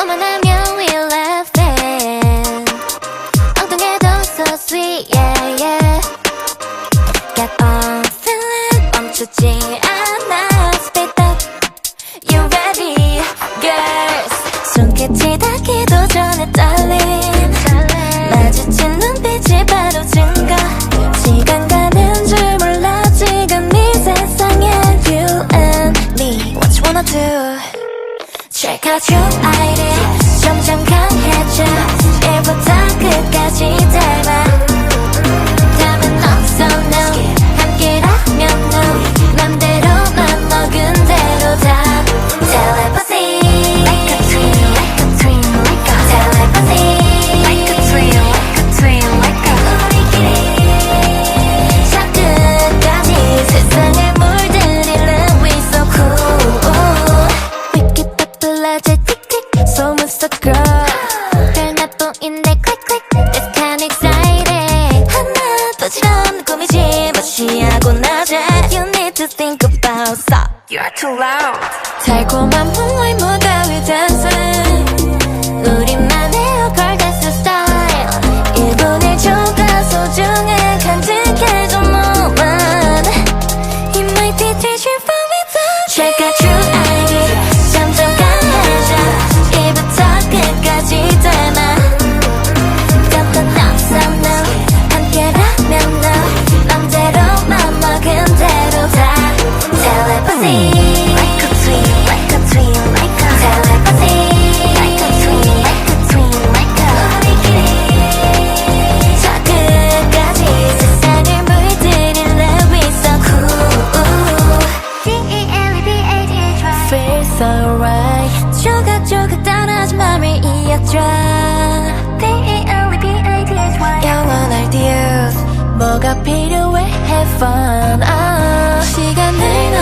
오만하면 we're laughing. so sweet yeah yeah. on feeling 멈추지 않아. Speed up You ready girls? 마주친 눈빛이 바로 증거. 시간 가는 줄 몰라 지금 이 세상에. You and me What you wanna do? Check out your think about. Stop. You're too loud. 달콤한 풍물 묻어. 뭐가 필요해 have fun. 아, 시간을